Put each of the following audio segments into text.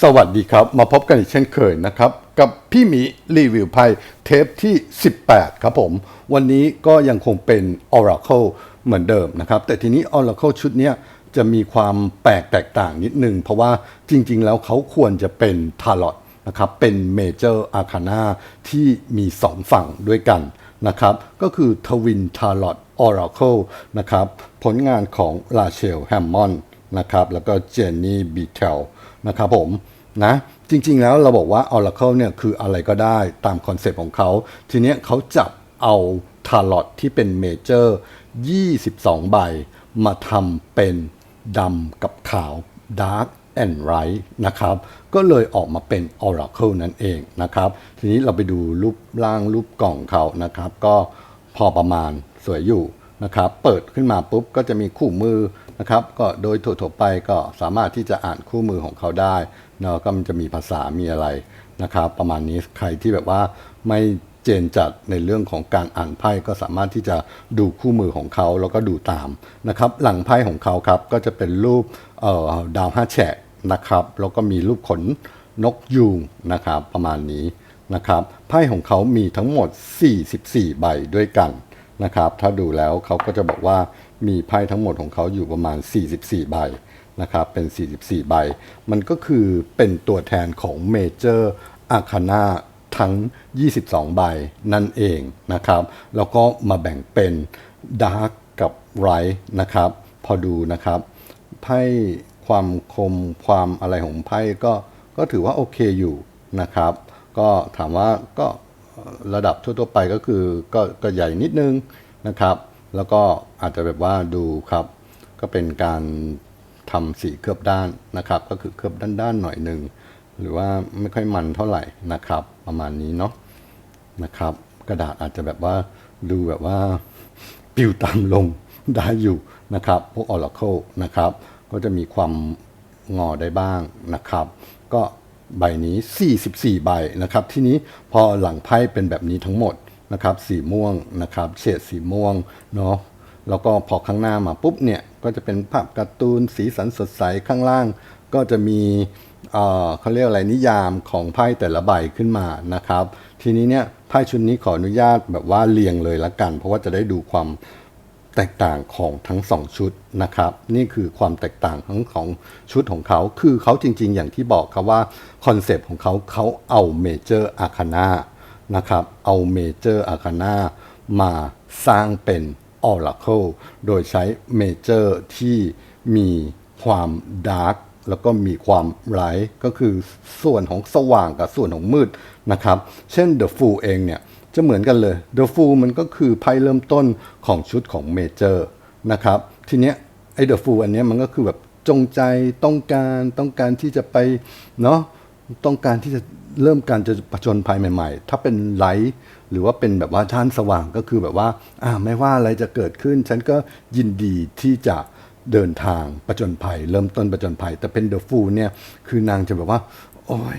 สวัสดีครับ มาพบกันอีกเช่นเคยนะครับ กับพี่หมีรีวิวไพ่เทปที่ 18 ครับผม วันนี้ก็ยังคงเป็น Oracle เหมือนเดิมนะครับ แต่ทีนี้ Oracle ชุดนี้จะมีความแปลกแตกต่างนิดนึง เพราะว่าจริง ๆ แล้วเขาควรจะเป็น t a r o t นะครับ เป็น Major Arcana ที่มี 2 ฝั่งด้วยกันนะครับ ก็คือ Twin Tarot Oracle นะครับ ผลงานของลาเชลแฮมมอนนะครับ แล้วก็เจนนี่บีเทล นะครับผมนะจริง ๆ แล้วเราบอกว่า Oracle เนี่ยคืออะไรก็ได้ตามคอนเซปต์ของเขา ทีเนี้ยเขาจับเอาทาร์ลอตที่เป็นเมเจอร์22 ใบ มาทำเป็นดำกับขาว Dark and Light นะครับ ก็เลยออกมาเป็น Oracle นั่นเองนะครับ ทีนี้เราไปดูรูปร่างรูปกล่องเขานะครับ ก็พอประมาณสวยอยู่นะครับ เปิดขึ้นมาปุ๊บก็จะมีคู่มือ นะครับก็โดยทั่วๆไปก็สามารถที่จะอ่านคู่มือของเขาได้เนาะก็มันจะมีภาษามีอะไรนะครับ ประมาณนี้ใครที่แบบว่าไม่เจนจัดในเรื่องของการอ่านไพ่ก็สามารถที่จะดูคู่มือของเขาแล้วก็ดูตามนะครับ หลังไพ่ของเขาครับก็จะเป็นรูปดาวห้าแฉกนะครับแล้วก็มีรูปขนนกยูงนะครับประมาณนี้นะครับไพ่ของเขามีทั้งหมด 44 ใบด้วยกันนะครับ ถ้าดูแล้วเขาก็จะบอกว่า มีไพ่ทั้งหมดของเขาอยู่ประมาณ 44 ใบนะครับเป็น 44 ใบ มันก็คือเป็นตัวแทนของเมเจอร์อาคานาทั้ง 22 ใบนั่นเองนะครับ แล้วก็มาแบ่งเป็นดาร์กกับไรท์นะครับ พอดูนะครับ ไพ่ความคมความอะไรของไพ่ก็ก็ถือว่าโอเคอยู่นะครับ ก็ถามว่าก็ระดับทั่วๆไปก็คือก็ก็ใหญ่นิดนึงนะครับ แล้วก็อาจจะแบบว่าดูครับ ก็เป็นการทำสีเคลือบด้านนะครับ ก็คือเคลือบด้านๆหน่อยหนึ่งหรือว่าไม่ค่อยมันเท่าไหร่นะครับ ประมาณนี้เนาะนะครับ กระดาษอาจจะแบบว่าดูแบบว่าปิวตามลงได้อยู่นะครับ พวก Oracle นะครับ ก็จะมีความงอได้บ้างนะครับ ก็ใบนี้ 44 ใบนะครับ ทีนี้พอหลังไพ่เป็นแบบนี้ทั้งหมด นะครับสีม่วงนะครับเฉดสีม่วงเนาะแล้วก็พอข้างหน้ามาปุ๊บเนี่ยก็จะเป็นภาพการ์ตูนสีสันสดใสข้างล่าง ก็จะมีเอ่อเขาเรียกอะไรนิยามของไพ่แต่ละใบขึ้นมานะครับ ทีนี้เนี่ยไพ่ชุดนี้ขออนุญาตแบบว่าเรียงเลยละกัน เพราะว่าจะได้ดูความแตกต่างของทั้งสองชุดนะครับ นี่คือความแตกต่างทั้งของชุดของเขา คือเขาจริงๆ อย่างที่บอกครับว่าคอนเซปต์ของเขาเขาเอาเมเจอร์อาคานา นะครับเอาเมเจอร์อาคานามาสร้างเป็น Oracle โดยใช้เมเจอร์ที่มีความดาร์กแล้วก็มีความไ i ท์ก็คือส่วนของสว่างกับส่วนของมืดนะครับ เช่น The Fool เองเนี่ย จะเหมือนกันเลย The Fool มันก็คือไพ่เริ่มต้นของชุดของเมเจอร์นะครับ ทีเนี้ยไอ้ The Fool อันเนี้ยมันก็คือแบบจงใจต้องการต้องการที่จะไปเนาะต้องการที่จะ เริ่มการจะประจนภัยใหม่ ๆ ถ้าเป็นไลท์หรือว่าเป็นแบบว่าท่านสว่างก็คือแบบว่าอ่าไม่ว่าอะไรจะเกิดขึ้น ฉันก็ยินดีที่จะเดินทางประจนภัย เริ่มต้นประจนภัย แต่เป็นเดอะฟูลเนี่ยคือนางจะแบบว่า โอ้ย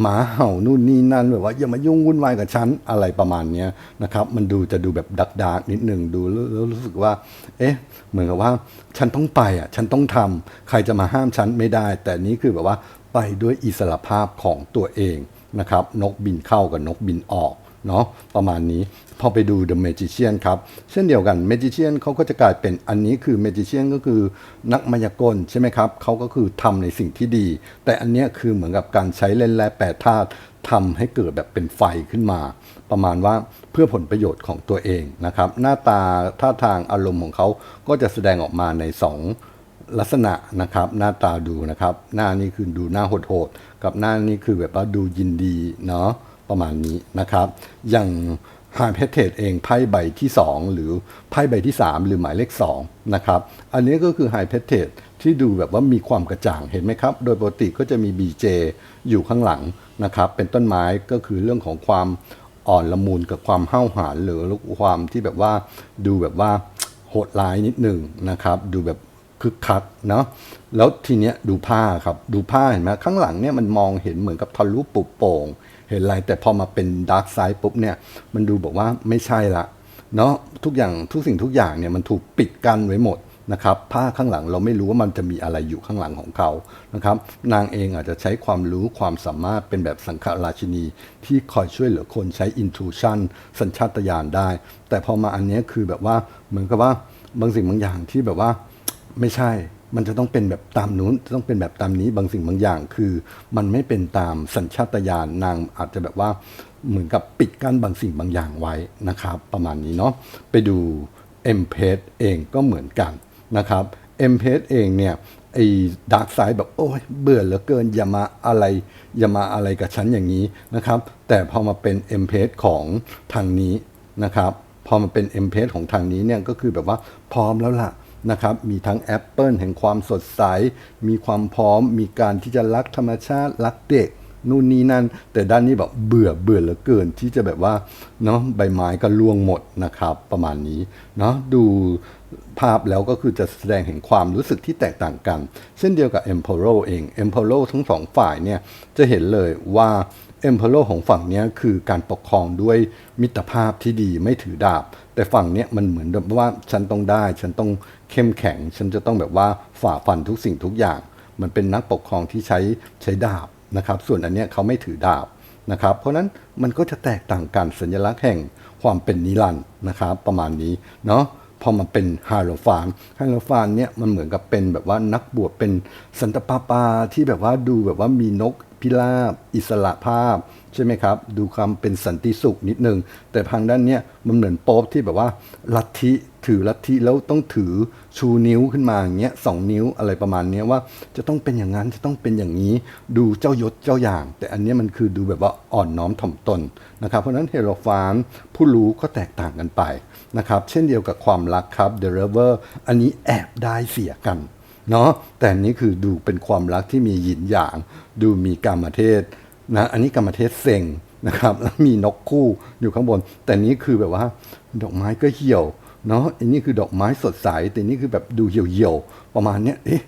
หมาเห่านู่นนี่นั่นแบบว่าอย่ามายุ่งวุ่นวายกับฉันอะไรประมาณนี้นะครับ มันดูจะดูแบบดักดากนิดหนึ่งดูแล้วรู้สึกว่า เอ๊ะ เหมือนกับว่า ฉันต้องไปอะ ฉันต้องทำใครจะมาห้ามฉันไม่ได้ แต่นี้คือแบบว่า ไปด้วยอิสระภาพของตัวเองนะครับ นกบินเข้ากับนกบินออกเนาะประมาณนี้พอไปดู The Magician ครับ เช่นเดียวกัน Magician เขาก็จะกลายเป็นอันนี้คือ Magician ก็คือนักมายากลใช่ไหมครับเขาก็คือทำในสิ่งที่ดี แต่อันนี้คือเหมือนกับการใช้เล่นแร่แปรธาตุทำให้เกิดแบบเป็นไฟขึ้นมา ประมาณว่าเพื่อผลประโยชน์ของตัวเองนะครับ หน้าตาท่าทางอารมณ์ของเขาก็จะแสดงออกมาในสอง ลักษณะนะครับหน้าตาดูนะครับ หน้านี้คือดูหน้าโหดๆกับหน้านี้คือแบบว่าดูยินดีเนาะประมาณนี้นะครับ อย่างไฮเพเทเองไพ่ใบที่ 2 หรือไพ่ใบที่ 3 หรือหมายเลข2นะครับอันนี้ก็คือไฮเพเทที่ดูแบบว่ามีความกระจ่างเห็นไหมครับ โดยปกติก็จะมี BJ อยู่ข้างหลังนะครับ เป็นต้นไม้ก็คือเรื่องของความอ่อนละมุนกับความห้าวหาญหรือความที่แบบว่าดูแบบว่าโหดร้ายนิดหนึ่งนะครับ ดูแบบ คึกคักเนาะแล้วทีเนี้ยดูผ้าครับ ดูผ้าเห็นไหมข้างหลังเนี่ยมันมองเห็นเหมือนกับทะลุปุบโป่ง เห็นอะไรแต่พอมาเป็นดาร์กไซด์ปุ๊บเนี่ย มันดูบอกว่าไม่ใช่ละเนาะทุกอย่างทุกสิ่งทุกอย่างเนี่ยมันถูกปิดกั้นไว้หมดนะครับผ้าข้างหลังเราไม่รู้ว่ามันจะมีอะไรอยู่ข้างหลังของเขานะครับ นางเองอาจจะใช้ความรู้ความสามารถเป็นแบบสังฆราชินี ที่คอยช่วยเหลือคนใช้ intuition สัญชาตญาณได้ แต่พอมาอันนี้คือแบบว่าเหมือนกับว่าบางสิ่งบางอย่างที่แบบว่า ไม่ใช่ มันจะต้องเป็นแบบตามนู้นจะต้องเป็นแบบตามนี้บางสิ่งบางอย่าง คือมันไม่เป็นตามสัญชาตญาณนางอาจจะแบบว่าเหมือนกับปิดกั้นบางสิ่งบางอย่างไว้นะครับ ประมาณนี้เนาะไปดู m p a เองก็เหมือนกันนะครับ m p a เองเนี่ยไอ้ดาร์กไซด์แบบโอ้ยเบื่อเหลือเกิน อย่ามาอะไร อย่ามาอะไรกับฉันอย่างนี้นะครับ แต่พอมาเป็น m p a ของทางนี้นะครับ พอมาเป็น m p a ของทางนี้เนี่ยก็คือแบบว่าพร้อมแล้วล่ะ นะครับ มีทั้งแอปเปิลแห่งความสดใส มีความพร้อม มีการที่จะรักธรรมชาติ รักเด็ก นู่นนี่นั่น แต่ด้านนี้แบบเบื่อเบื่อเหลือเกินที่จะแบบว่าเนาะใบไม้ก็ร่วงหมดนะครับ ประมาณนี้เนาะดู ภาพแล้วก็คือจะแสดงเห็นความรู้สึกที่แตกต่างกัน เช่นเดียวกับ e m p o r o เอง e m p o r o ทั้งสองฝ่ายเนี่ยจะเห็นเลยว่า e m p o r o ของฝั่งนี้คือการปกครองด้วยมิตรภาพที่ดีไม่ถือดาบ แต่ฝั่งนี้มันเหมือนแบบว่าฉันต้องได้ ฉันต้องเข้มแข็ง ฉันจะต้องแบบว่าฝ่าฟันทุกสิ่งทุกอย่าง มันเป็นนักปกครองที่ใช้ใช้ดาบนะครับส่วนอันเนี้ยเขาไม่ถือดาบนะครับเพราะฉะนั้นมันก็จะแตกต่างกันสัญลักษณ์แห่งความเป็นนิรันดร์นะครับประมาณนี้เนาะ พอมาเป็นฮาโลฟานฮาโลฟานเนี่ยมันเหมือนกับเป็นแบบว่านักบวชเป็นสันตปาปาที่แบบว่าดูแบบว่ามีนกพิราบอิสระภาพใช่ไหมครับ ดูความเป็นสันติสุขนิดนึง แต่ทางด้านเนี้ยมันเหมือนโป๊ปที่แบบว่าลัทธิถือลัทธิแล้วต้องถือชูนิ้วขึ้นมาอย่างเงี้ยสองนิ้วอะไรประมาณเนี้ยว่าจะต้องเป็นอย่างนั้นจะต้องเป็นอย่างนี้ ดูเจ้ายศเจ้าอย่าง แต่อันเนี้ยมันคือดูแบบว่าอ่อนน้อมถ่อมตนนะครับเพราะฉะนั้นเฮโรฟานผู้รู้ก็แตกต่างกันไป นะครับ เช่นเดียวกับความรักครับ The Lover อันนี้แอบได้เสียกันเนาะแต่นี้คือดูเป็นความรักที่มีหยินหยาง ดูมีกรรมเทศนะอันนี้กรรมเทศเซ็งนะครับแล้วมีนกคู่อยู่ข้างบน แต่นี้คือแบบว่า ดอกไม้ก็เหี่ยวเนาะอันนี้คือดอกไม้สดใส แต่นี่คือแบบดูเหี่ยวๆประมาณเนี้ยเอ๊ะ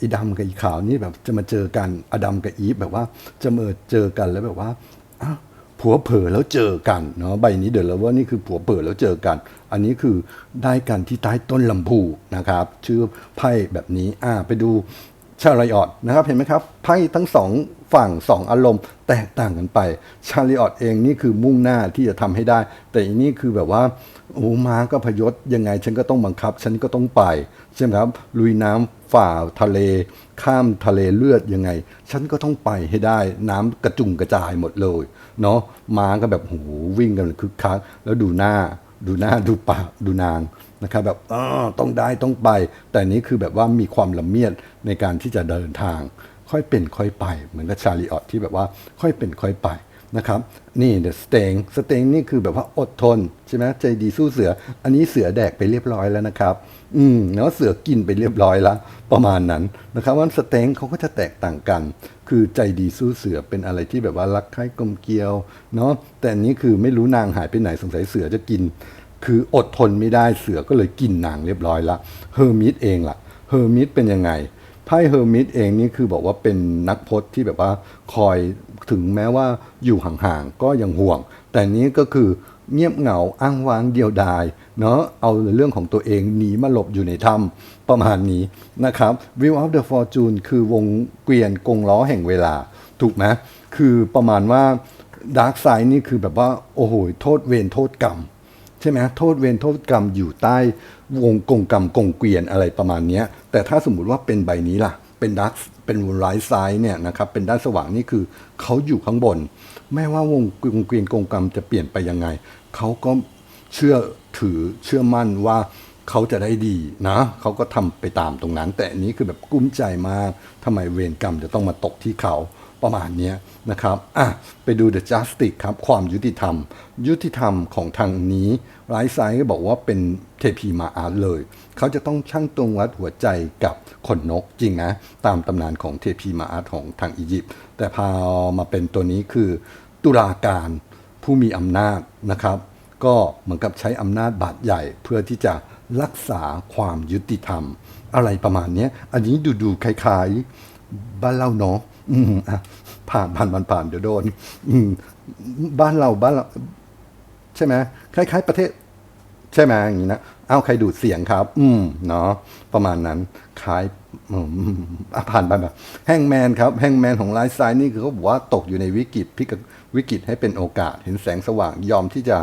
อีดำกับอีขาวนี่แบบจะมาเจอกันอดัมกับอีฟแบบว่าจะมาเจอกันแล้วแบบว่าอ้าว ผัวเผลอแล้วเจอกันเนาะใบนี้เดี๋ยวเราว่านี่คือผัวเผลอแล้วเจอกัน อันนี้คือได้กันที่ใต้ต้นลำพูนะครับ ชื่อไพ่แบบนี้อ่าไปดู ชาลิออตนะครับเห็นไหมครับไพ่ทั้งสองฝั่งสองอารมณ์ แตกต่างกันไป ชาลิออตเองนี่คือมุ่งหน้าที่จะทำให้ได้ แต่อันนี้คือแบบว่าโอ้ม้าก็พยศยังไงฉันก็ต้องบังคับ ฉันก็ต้องไปใช่ไหมครับลุยน้ำฝ่าทะเล ข้ามทะเลเลือดยังไง ฉันก็ต้องไปให้ได้ น้ำกระจุงกระจายหมดเลยเนาะม้าก็แบบโหวิ่งกันคึกคักแล้วดูหน้า ดูหน้าดูปากดูนาง นะครับแบบอต้องได้ต้องไป แต่นี้คือแบบว่ามีความละเมียดในการที่จะเดินทาง ค่อยเป็นค่อยไป เหมือนกับชาลีออตที่แบบว่าค่อยเป็นค่อยไปนะครับนี่เดอะสเตงสเตงนี่คือแบบว่าอดทนใช่ไหมใจดีสู้เสือ อันนี้เสือแดกไปเรียบร้อยแล้วนะครับ อืมแล้วเสือกินไปเรียบร้อยแล้วประมาณนั้นนะครับว่าสเต็งเขาก็จะแตกต่างกัน คือใจดีสู้เสือเป็นอะไรที่แบบว่ารักใคร่กลมเกลียวเนาะแต่อันนี้คือไม่รู้นางหายไปไหนสงสัยเสือจะกิน คืออดทนไม่ได้เสือก็เลยกินนางเรียบร้อยละเฮอร์มิสเองล่ะเฮอร์มิสเป็นยังไงไพ่เฮอร์มิสเองนี่คือบอกว่าเป็นนักพจน์ที่แบบว่าคอยถึงแม้ว่าอยู่ห่างๆก็ยังห่วง แต่นี้ก็คือเงียบเหงาอ้างว้างเดียวดายเนาะเอาเรื่องของตัวเองหนีมาหลบอยู่ในถ้ำประมาณนี้นะครับ View of the Fortune คือวงเกวียนกงล้อแห่งเวลา ถูกไหมคือประมาณว่าดาร์กไซ e นี่คือแบบว่า โอ้โห โทษเวรโทษกรรม ใช่ไหมโทษเวรโทษกรรมอยู่ใต้วงกงกรรมกงเกวียนอะไรประมาณนี้แต่ถ้าสมมุติว่าเป็นใบนี้ล่ะ เป็นดักเป็นไลท์ไซด์เนี่ยนะครับเป็นด้านสว่างนี่คือเขาอยู่ข้างบน แม้ว่าวงกงเกวียนกงกรรมจะเปลี่ยนไปยังไงเขาก็เชื่อถือเชื่อมั่นว่าเขาจะได้ดีนะ เขาก็ทำไปตามตรงนั้น แต่อันนี้คือแบบกุ้มใจมากทำไมเวรกรรมจะต้องมาตกที่เขา ประมาณนี้นะครับอะไปดู The Justice ครับ ความยุติธรรม ยุติธรรมของทางนี้ไร้ไซก็บอกว่าเป็นเทพีมาอาร์ตเลย เขาจะต้องชั่งตรงวัดหัวใจกับขนนกจริงนะ ตามตำนานของเทพีมาอาร์ตของทางอียิปต์แต่พอมาเป็นตัวนี้คือตุลาการผู้มีอำนาจนะครับ ก็เหมือนกับใช้อำนาจบาดใหญ่เพื่อที่จะรักษาความยุติธรรม อะไรประมาณนี้อันนี้ดูดูๆคล้ายๆบ้านเราเนาะ อืมอะผ่านผ่านผ่านผ่านเดี๋ยวโดน อืมบ้านเราบ้านเรา ใช่ไหมคล้ายๆประเทศ ใช่ไหมอย่างนี้นะเอ้าใครดูดเสียงครับ อืมเนาะประมาณนั้นคล้ายอืมอะผ่านไปแบบแฮงแมนครับแฮงแมนของไลฟ์สไตล์นี่คือเขาบอกว่าตกอยู่ในวิกฤตพลิกวิกฤตให้เป็นโอกาสเห็นแสงสว่างยอมที่จะ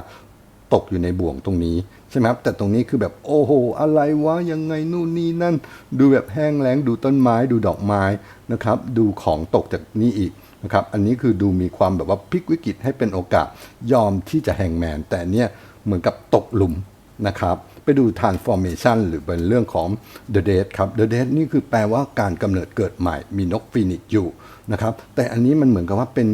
ตกอยู่ในบ่วงตรงนี้ใช่ไหมครับแต่ตรงนี้คือแบบโอ้โหอะไรวะยังไงนู่นนี่นั่น ดูแบบแห้งแล้งดูต้นไม้ดูดอกไม้นะครับ ดูของตกจากนี่อีกนะครับอันนี้คือดูมีความแบบว่าพลิกวิกฤตให้เป็นโอกาสยอมที่จะแฮงแมน แต่เนี่ยเหมือนกับตกหลุมนะครับไปดู transformation หรือเป็นเรื่องของ the dead ครับ the dead นี่คือแปลว่าการกำเนิดเกิดใหม่มีนกฟีนิกซ์อยู่นะครับแต่อันนี้มันเหมือนกับว่าเป็น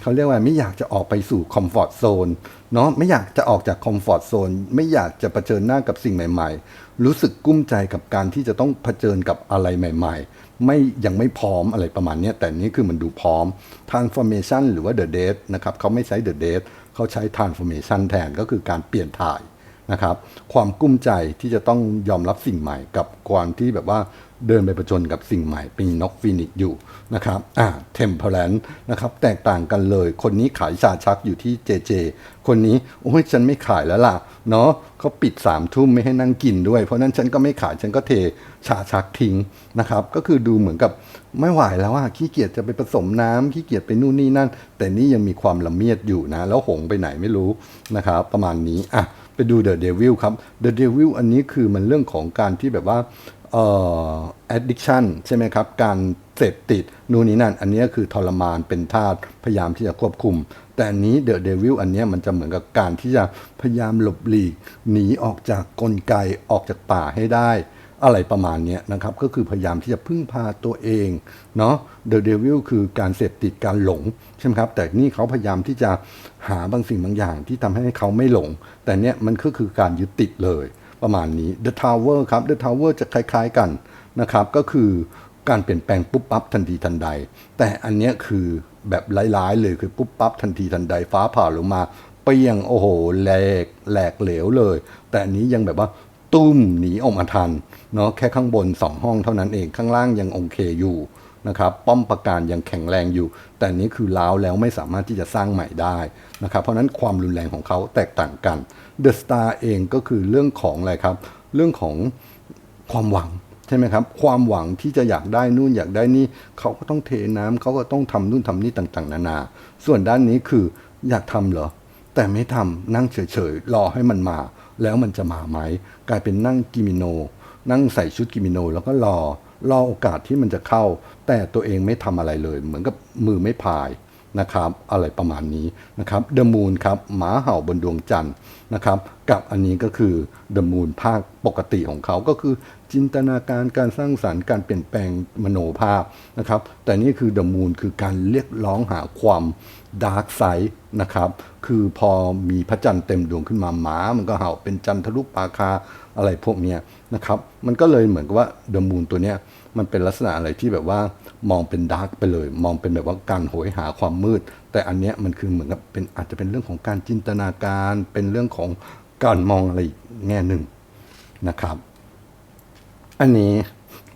เขาเรียกว่าไม่อยากจะออกไปสู่คอมฟอร์ทโซนเนาะไม่อยากจะออกจากคอมฟอร์ทโซนไม่อยากจะเผชิญหน้ากับสิ่งใหม่ ๆ รู้สึกกุ้มใจกับการที่จะต้องเผชิญกับอะไรใหม่ ๆ ไม่ยังไม่พร้อมอะไรประมาณนี้แต่นี่คือมันดูพร้อม transformation หรือว่า the dead นะครับเขาไม่ใช้ the dead เขาใช้ transformation แทนก็คือการเปลี่ยนถ่ายนะครับ ความกุ้มใจที่จะต้องยอมรับสิ่งใหม่ กับความที่แบบว่า เดินไปประจนกับสิ่งใหม่เป็นนกฟีนิกอยู่นะครับอ่าเทมเพลนนะครับแตกต่างกันเลย คนนี้ขายชาชักอยู่ที่เจเจคนนี้โอ้ยฉันไม่ขายแล้วล่ะเนาะเขาปิดสามทุ่มไม่ให้นั่งกินด้วย เพราะนั้นฉันก็ไม่ขายฉันก็เทชาชักทิ้งนะครับ ก็คือดูเหมือนกับไม่ไหวแล้วอะขี้เกียจจะไปผสมน้ำขี้เกียจไปนู่นนี่นั่น แต่นี่ยังมีความละเมียดอยู่นะ แล้วหงไปไหนไม่รู้นะครับประมาณนี้อะไปดู The Devil ครับ The Devil อันนี้คือมันเรื่องของการที่แบบว่า เอ่อ addiction ใช่ไหมครับ การเสพติดนู่นนี่นั่น อันนี้คือทรมานเป็นทาสพยายามที่จะควบคุม แต่อันนี้ The Devil อันนี้มันจะเหมือนกับการที่จะพยายามหลบหลีก หนีออกจากกลไกออกจากป่าให้ได้ อะไรประมาณนี้นะครับ ก็คือพยายามที่จะพึ่งพาตัวเองเนาะ The Devil คือการเสพติดการหลงใช่ไหมครับแต่นี่เขาพยายามที่จะหาบางสิ่งบางอย่างที่ทำให้เขาไม่หลง แต่เนี้ยมันก็คือการยึดติดเลย ประมาณนี้ The Tower ครับ The Tower จะคล้ายๆกันนะครับ ก็คือการเปลี่ยนแปลงปุ๊บปั๊บทันทีทันใด แต่อันนี้คือแบบร้ายๆเลยคือปุ๊บปั๊บทันทีทันใดฟ้าผ่าลงมาเปรี้ยงโอ้โหแหลกแหลกเหลวเลย แต่อันนี้ยังแบบว่าตุ้มหนีออกมาทันเนาะแค่ข้างบน 2 ห้องเท่านั้นเองข้างล่างยังโอเคอยู่นะครับป้อมปราการยังแข็งแรงอยู่ แต่อันนี้คือล้าวแล้วไม่สามารถที่จะสร้างใหม่ได้นะครับเพราะนั้นความรุนแรงของเขาแตกต่างกัน The Star เองก็คือเรื่องของอะไรครับ เรื่องของความหวังใช่ไหมครับ ความหวังที่จะอยากได้นู่นอยากได้นี่เขาก็ต้องเทน้ำเขาก็ต้องทำนู่นทำนี่ต่างๆ นานา ส่วนด้านนี้คืออยากทำเหรอ แต่ไม่ทำนั่งเฉยๆ รอให้มันมา แล้วมันจะมาไหมกลายเป็นนั่งกิมิโน นั่งใส่ชุดกิมิโน แล้วก็รอรอโอกาสที่มันจะเข้า แต่ตัวเองไม่ทำอะไรเลย เหมือนกับมือไม่พาย นะครับอะไรประมาณนี้นะครับเดอะมูนครับหมาเห่าบนดวงจันทร์นะครับกับอันนี้ก็คือเดอะมูนภาคปกติของเขาก็คือจินตนาการการสร้างสารรค์การเปลี่ยนแปลงมโนภาพนะครับแต่นี่คือเดอะมูนคือการเรียกร้องหาความดาร์กไซด์นะครับคือพอมีพระจันทร์เต็มดวงขึ้นมาหมา มันก็เห่าเป็นจันทรุปราคาอะไรพวกเนี้ยนะครับมันก็เลยเหมือนกับว่าเดอะมูนตัวเนี้ย มันเป็นลักษณะอะไรที่แบบว่ามองเป็นดาร์กไปเลย มองเป็นแบบว่าการโหยหาความมืด แต่อันเนี้ยมันคือเหมือนกับเป็นอาจจะเป็นเรื่องของการจินตนาการ เป็นเรื่องของการมองอะไรอีกแง่หนึ่งนะครับ อันนี้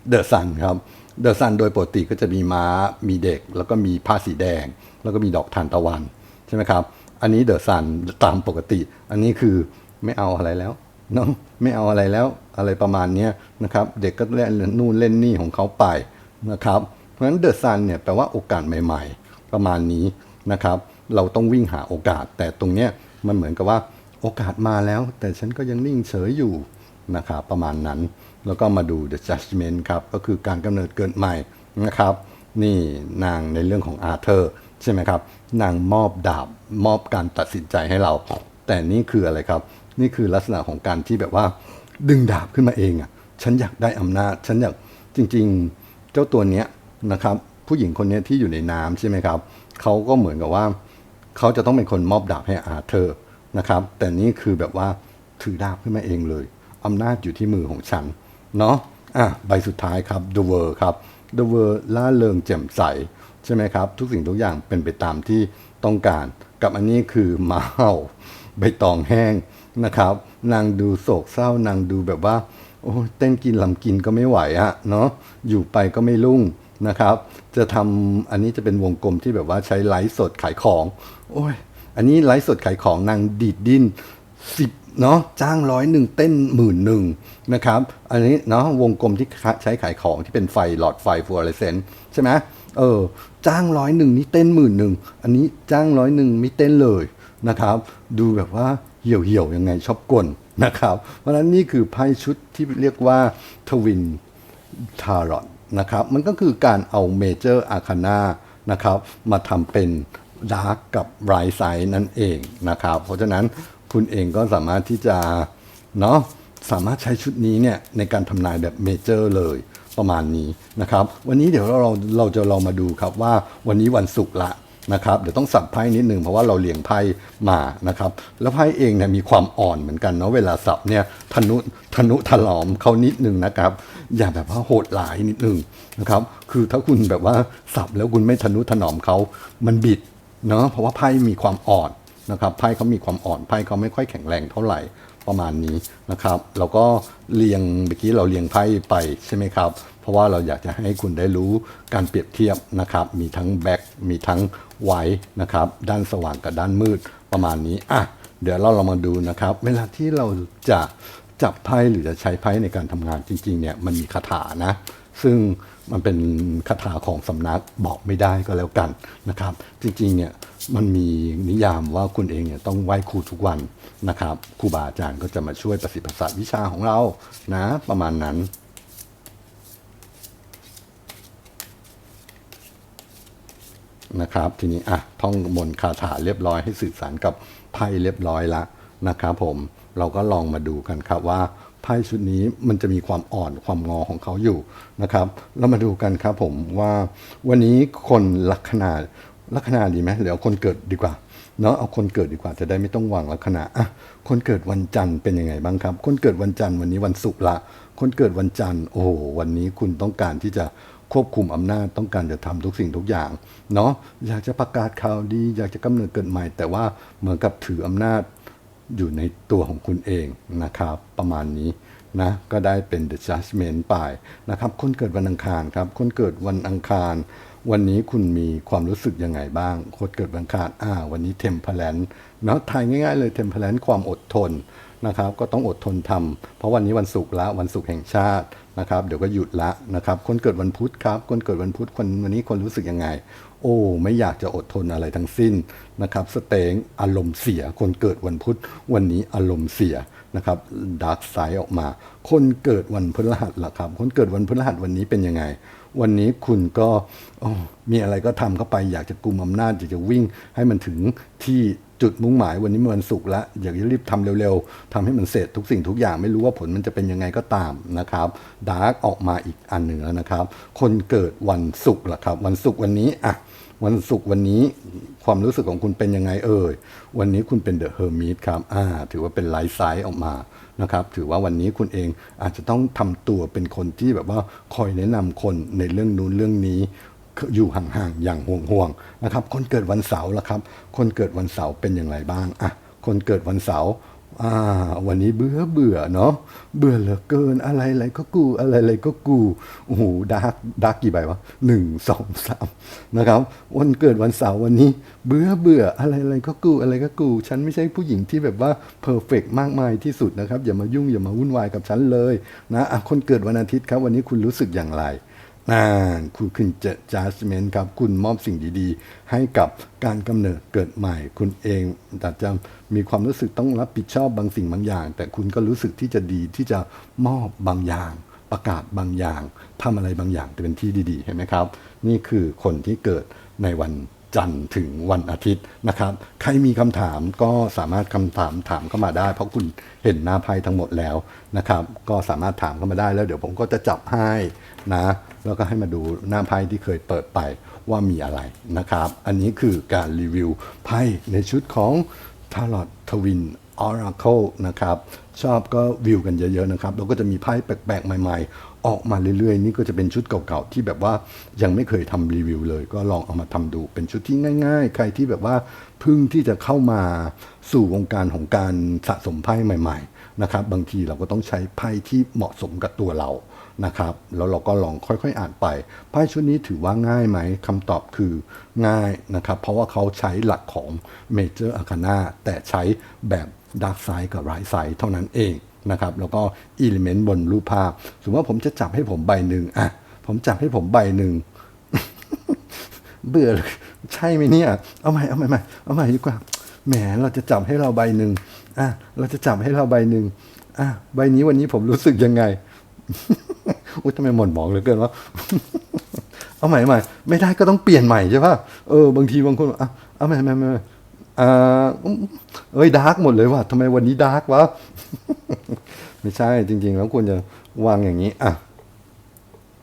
เดอะซันครับเดอะซันโดยปกติก็จะมีม้ามีเด็ก แล้วก็มีผ้าสีแดง แล้วก็มีดอกทานตะวันใช่ไหมครับ อันนี้เดอะซันตามปกติ อันนี้คือไม่เอาอะไรแล้ว นาะไม่เอาอะไรแล้วอะไรประมาณนี้นะครับ เด็กก็เล่นนู่นเล่นนี่ของเขาไปนะครับ เพราะฉะนั้นเดอะซันเนี่ยแปลว่าโอกาสใหม่ ๆ ประมาณนี้นะครับ เราต้องวิ่งหาโอกาส แต่ตรงเนี้ยมันเหมือนกับว่าโอกาสมาแล้ว แต่ฉันก็ยังนิ่งเฉยอยู่นะครับประมาณนั้น แล้วก็มาดู The Judgment ครับ ก็คือการกำเนิดเกิดใหม่นะครับ นี่นางในเรื่องของอาเธอร์ใช่ไหมครับ นางมอบดาบมอบการตัดสินใจให้เรา แต่นี่คืออะไรครับ นี่คือลักษณะของการที่แบบว่า ดึงดาบขึ้นมาเองอะฉันอยากได้อำนาจ ฉันอยากจริง ๆ เจ้าตัวเนี้ยนะครับ ผู้หญิงคนนี้ที่อยู่ในน้ำใช่ไหมครับเขาก็เหมือนกับว่าเขาจะต้องเป็นคนมอบดาบให้อาเธอร์นะครับ แต่นี่คือแบบว่าถือดาบขึ้นมาเองเลยอำนาจอยู่ที่มือของฉัน เนาะอะใบสุดท้ายครับ The World ครับ The World ล่าเริงแจ่มใส ใช่ไหมครับ ทุกสิ่งทุกอย่างเป็นไปตามที่ต้องการ กับอันนี้คือหมาเห่า ใบตองแห้งนะครับ นางดูโศกเศร้านางดูแบบว่า โอ้ยเต้นกินลำกินก็ไม่ไหวอะเนาะอยู่ไปก็ไม่รุ่งนะครับ จะทำอันนี้จะเป็นวงกลมที่แบบว่าใช้ไลฟ์สดขายของ โอ้ย อันนี้ไลฟ์สดขายของนางดีดดิ้นสิบเนาะจ้างร้อยหนึ่งเต้นหมื่นหนึ่งนะครับ อันนี้เนาะวงกลมที่ใช้ขายของที่เป็นไฟหลอดไฟฟลูออเรสเซนต์ใช่ไหมเออ จ้างร้อยหนึ่งนี่เต้นหมื่นหนึ่งอันนี้จ้างร้อยหนึ่งไม่เต้นเลย นะครับ ดูแบบว่าเหี่ยวเหี่ยวๆยังไงชอบกลนะครับ เพราะฉะนั้นนี่คือไพ่ชุดที่เรียกว่าทวินทารอตนะครับ มันก็คือการเอาเมเจอร์อาคานานะครับ มาทำเป็นดาร์กกับไรไซน์นั่นเองนะครับ เพราะฉะนั้นคุณเองก็สามารถที่จะเนาะสามารถใช้ชุดนี้เนี่ยในการทำนายแบบเมเจอร์เลยประมาณนี้นะครับ วันนี้เดี๋ยวเราเราจะลองมาดูครับว่าวันนี้วันศุกร์ละ นะครับเดี๋ยวต้องสับไพ่นิดนึงเพราะว่าเราเลี้ยงไพ่มานะครับ แล้วไพ่เองเนี่ยมีความอ่อนเหมือนกันเนาะเวลาสับเนี่ยทนุทนุถลอมเขานิดนึงนะครับ อย่าแบบว่าโหดหลายนิดนึงนะครับ คือถ้าคุณแบบว่าสับแล้วคุณไม่ทนุถนอมเขามันบิดเนาะเพราะว่าไพ่มีความอ่อนนะครับไพ่เขามีความอ่อนไพ่เขาไม่ค่อยแข็งแรงเท่าไหร่ ประมาณนี้นะครับ เราก็เรียงเมื่อกี้เราเรียงไพ่ไปใช่ไหมครับ เพราะว่าเราอยากจะให้คุณได้รู้การเปรียบเทียบนะครับ มีทั้งแบ็กมีทั้งไวท์นะครับ ด้านสว่างกับด้านมืดประมาณนี้อะเดี๋ยวเราลองมาดูนะครับ เวลาที่เราจะจับไพ่หรือจะใช้ไพ่ในการทำงานจริงๆเนี่ยมันมีคาถานะ ซึ่ง มันเป็นคาถาของสำนักบอกไม่ได้ก็แล้วกันนะครับ จริงๆเนี่ยมันมีนิยามว่าคุณเองเนี่ยต้องไหว้ครูทุกวันนะครับครูบาอาจารย์ก็จะมาช่วยประสิทธิ์ประสาทวิชาของเรานะประมาณนั้นนะครับทีนี้อะท่องมนคาถาเรียบร้อยให้สื่อสารกับไพ่เรียบร้อยละนะครับผมเราก็ลองมาดูกันครับว่า ไพ่ชุดนี้มันจะมีความอ่อนความงอของเขาอยู่นะครับเรามาดูกันครับผมว่าวันนี้คนลัคนาลัคนาดีไหมหรือเอาคนเกิดดีกว่าเนาะเอาคนเกิดดีกว่าจะได้ไม่ต้องวางลัคนาอะคนเกิดวันจันทร์เป็นยังไงบ้างครับ คนเกิดวันจันทร์วันนี้วันศุกร์ละ คนเกิดวันจันทร์โอ้โหวันนี้คุณต้องการที่จะควบคุมอำนาจต้องการจะทำทุกสิ่งทุกอย่างเนาะอยากจะประกาศข่าวดี อยากจะกำเนิดเกิดใหม่ แต่ว่าเหมือนกับถืออำนาจ อยู่ในตัวของคุณเองนะครับ ประมาณนี้นะก็ได้เป็น the judgment ไปนะครับ คนเกิดวันอังคารครับ คนเกิดวันอังคาร วันนี้คุณมีความรู้สึกยังไงบ้าง คนเกิดวันอังคารอ่า วันนี้เทมเพลนเนาะทายง่ายๆเลยเทมเพลนความอดทนนะครับ ก็ต้องอดทนทำเพราะวันนี้วันศุกร์ละวันศุกร์แห่งชาตินะครับ เดี๋ยวก็หยุดละนะครับ คนเกิดวันพุธครับ คนเกิดวันพุธคนวันนี้คนรู้สึกยังไง โอ้ ไม่อยากจะอดทนอะไรทั้งสิ้นนะครับสเตงอารมณ์เสีย คนเกิดวันพุธวันนี้อารมณ์เสียนะครับดาร์กไซด์ออกมา คนเกิดวันพฤหัสล่ะครับ คนเกิดวันพฤหัสวันนี้เป็นยังไง วันนี้คุณก็มีอะไรก็ทำเข้าไป อยากจะกุมอำนาจอยากจะวิ่งให้มันถึงที่จุดมุ่งหมายวันนี้มันวันศุกร์แล้วอยากจะรีบทำเร็วๆทำให้มันเสร็จทุกสิ่งทุกอย่างไม่รู้ว่าผลมันจะเป็นยังไงก็ตามนะครับดาร์กออกมาอีกอันหนึ่งแล้วนะครับ คนเกิดวันศุกร์ล่ะครับ วันศุกร์วันนี้อะ วันศุกร์วันนี้ความรู้สึกของคุณเป็นยังไงเอ่ย วันนี้คุณเป็นเดอะเฮอร์มิตครับอ่าถือว่าเป็นไลฟ์ไซส์ออกมานะครับถือว่าวันนี้คุณเองอาจจะต้องทำตัวเป็นคนที่แบบว่าคอยแนะนำคนในเรื่องนู้นเรื่องนี้อยู่ห่างๆ อย่างห่วงๆนะครับ คนเกิดวันเสาร์ละครับ คนเกิดวันเสาร์เป็นอย่างไรบ้างอะคนเกิดวันเสาร์ อ่าวันนี้เบื่อเบื่อเนาะเบื่อเหลือเกินอะไรอะไรก็กูอะไรอะไรก็กูโอ้โหดาร์กดาร์กกี่ใบวะหนึ่งสองสามนะครับ วันเกิดวันเสาร์วันนี้ เบื่อเบื่ออะไรอะไรก็กูอะไรก็กู ฉันไม่ใช่ผู้หญิงที่แบบว่าเพอร์เฟกมากมายที่สุดนะครับ อย่ามายุ่งอย่ามาวุ่นวายกับฉันเลยนะะคนเกิดวันอาทิตย์ครับ วันนี้คุณรู้สึกอย่างไร อ่าคุณคุณจะ judgment ครับ คุณมอบสิ่งดีๆ ให้กับการกำเนิดเกิดใหม่ คุณเองอาจจะมีความรู้สึกต้องรับผิดชอบบางสิ่งบางอย่าง แต่คุณก็รู้สึกที่จะดีที่จะมอบบางอย่าง ประกาศบางอย่างทำอะไรบางอย่างเป็นที่ดีๆเห็นไหมครับ นี่คือคนที่เกิดในวันจันทร์ถึงวันอาทิตย์นะครับ ใครมีคำถามก็สามารถคำถามถามเข้ามาได้ เพราะคุณเห็นหน้าไพ่ทั้งหมดแล้วนะครับ ก็สามารถถามเข้ามาได้แล้วเดี๋ยวผมก็จะจับให้นะ แล้วก็ให้มาดูหน้าไพ่ที่เคยเปิดไปว่ามีอะไรนะครับ อันนี้คือการรีวิวไพ่ในชุดของทารอตทวิน Oracle นะครับ ชอบก็วิวกันเยอะๆนะครับ แล้วก็จะมีไพ่แปลกๆ ใหม่ๆ ออกมาเรื่อยๆ นี่ก็จะเป็นชุดเก่าๆ ที่แบบว่ายังไม่เคยทำรีวิวเลย ก็ลองเอามาทำดูเป็นชุดที่ง่าย ๆ ใครที่แบบว่าเพิ่งที่จะเข้ามาสู่วงการของการสะสมไพ่ใหม่ ๆ นะครับ บางทีเราก็ต้องใช้ไพ่ที่เหมาะสมกับตัวเรา นะครับแล้วเราก็ลองค่อยๆอ่านไปไพ่ชุดนี้ถือว่าง่ายไหมคำตอบคือง่ายนะครับ เพราะว่าเขาใช้หลักของ Major Arcana แต่ใช้แบบดาร์กไซด์กับไรท์ไซด์เท่านั้นเองนะครับแล้วก็อิเลเมนต์บนรูปภาพ สมมติว่าผมจะจับให้ผมใบหนึ่งอะผมจับให้ผมใบหนึ่งเบื่อเลยใช่ไหมเนี่ย เอาใหม่เอาใหม่ใหม่เอาใหม่ดีกว่าแหมเราจะจับให้เราใบหนึ่งอะเราจะจับให้เราใบหนึ่งอะใบนี้วันนี้ผมรู้สึกยังไง อุ้ยทำไมหม่นหมองเหลือเกินวะเอาใหม่ใหม่ไม่ได้ก็ต้องเปลี่ยนใหม่ใช่ป่ะเออบางทีบางคนอะเอาใหม่ใหม่ใหม่อ่าเอ้ยดาร์กหมดเลยว่ะทำไมวันนี้ดาร์กวะไม่ใช่จริง ๆ แล้วควรจะวางอย่างนี้อะ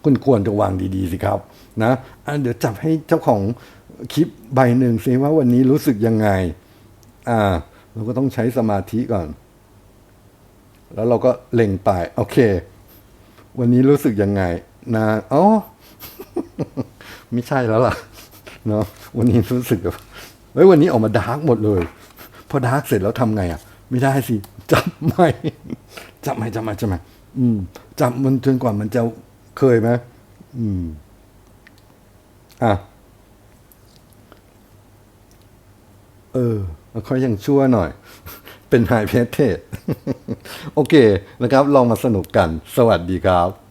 คุณควรจะวางดีๆสิครับ นะอะเดี๋ยวจับให้เจ้าของคลิปใบหนึ่งสิว่าวันนี้รู้สึกยังไง อ่า เราก็ต้องใช้สมาธิก่อน แล้วเราก็เล็งไปโอเค วันนี้รู้สึกยังไงนะอ๋อไม่ใช่แล้วล่ะเนาะวันนี้รู้สึกแบบเฮ้ยวันนี้ออกมาดาร์กหมดเลยพอดาร์กเสร็จแล้วทำไงอะ ไม่ได้สิจับใหม่จับใหม่จับใหม่จับใหม่อืม จับมันจนกว่ามันจะเคยไหมอืม อะเออเขายังชั่วหน่อย เป็นไฮเพสเทสโอเคนะครับ ลองมาสนุกกัน สวัสดีครับ